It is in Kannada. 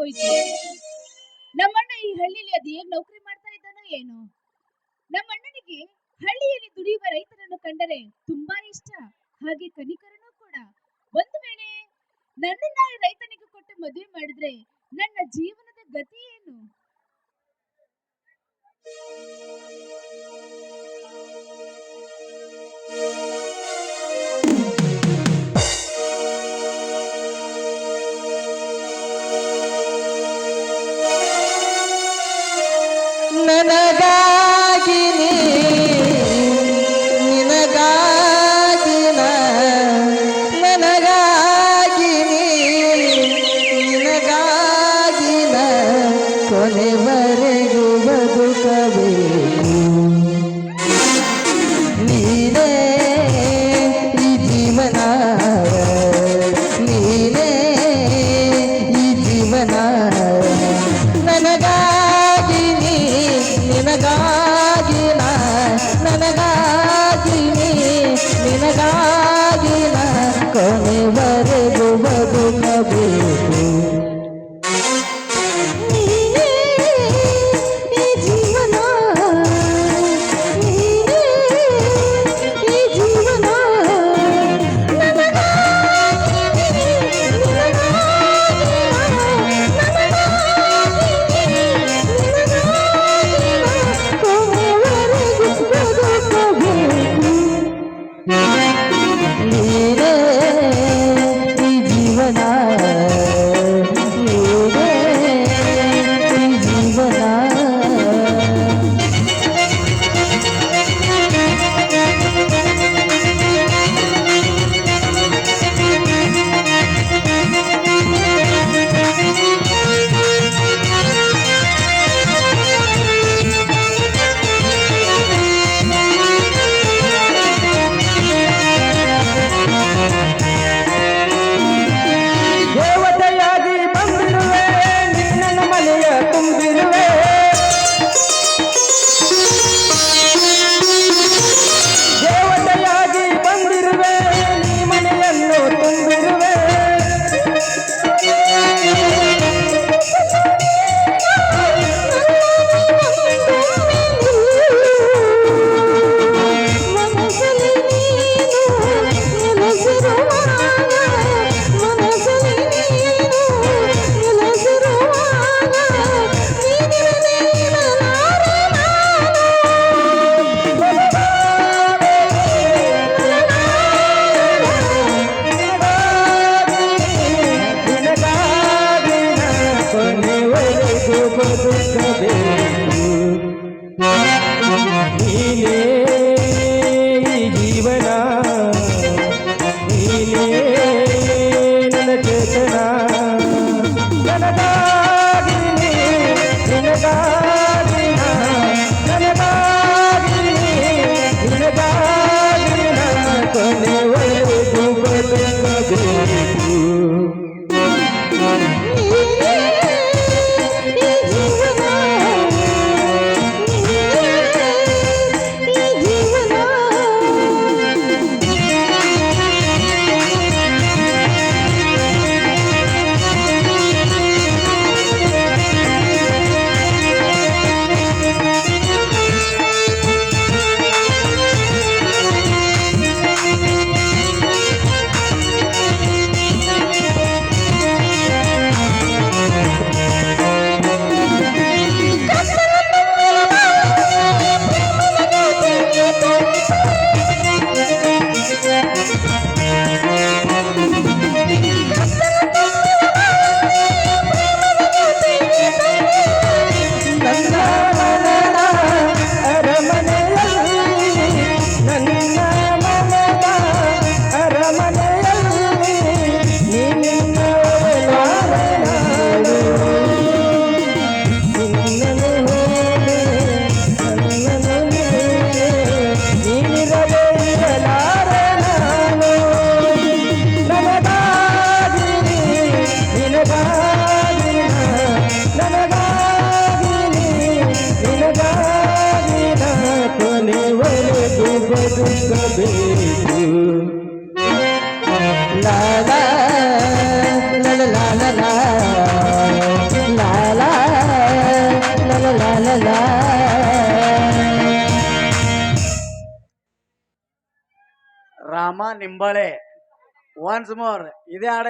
ಹೋಯ್ತು. ನಮ್ಮಣ್ಣ ಈ ಹಳ್ಳಿಲಿ ಅದು ಹೇಗ್ ನೌಕರಿ ಮಾಡ್ತಾ ಇದ್ದಾನೋ ಏನು. ನಮ್ಮಣ್ಣನಿಗೆ ಹಳ್ಳಿಯಲ್ಲಿ ದುಡಿಯುವ ರೈತರನ್ನು ಕಂಡರೆ ತುಂಬಾ ಇಷ್ಟ. ಹಾಗೆ ಕನಿಕರನೂ ಕೂಡ. ಒಂದು ವೇಳೆ ನನ್ನನ್ನ ರೈತನಿಗೆ ಕೊಟ್ಟು ಮದುವೆ ಮಾಡಿದ್ರೆ the ಕೊನೆ ಬರೆ ಬದುಕಬೇಕು ಲಾಲ ಲಾಲ ಲಾಲ ಲಾಲ ರಾಮ ನಿಂಬಾಳೆ ಒನ್ಸ್ ಮೋರ್ ಇದೇ ಆಡ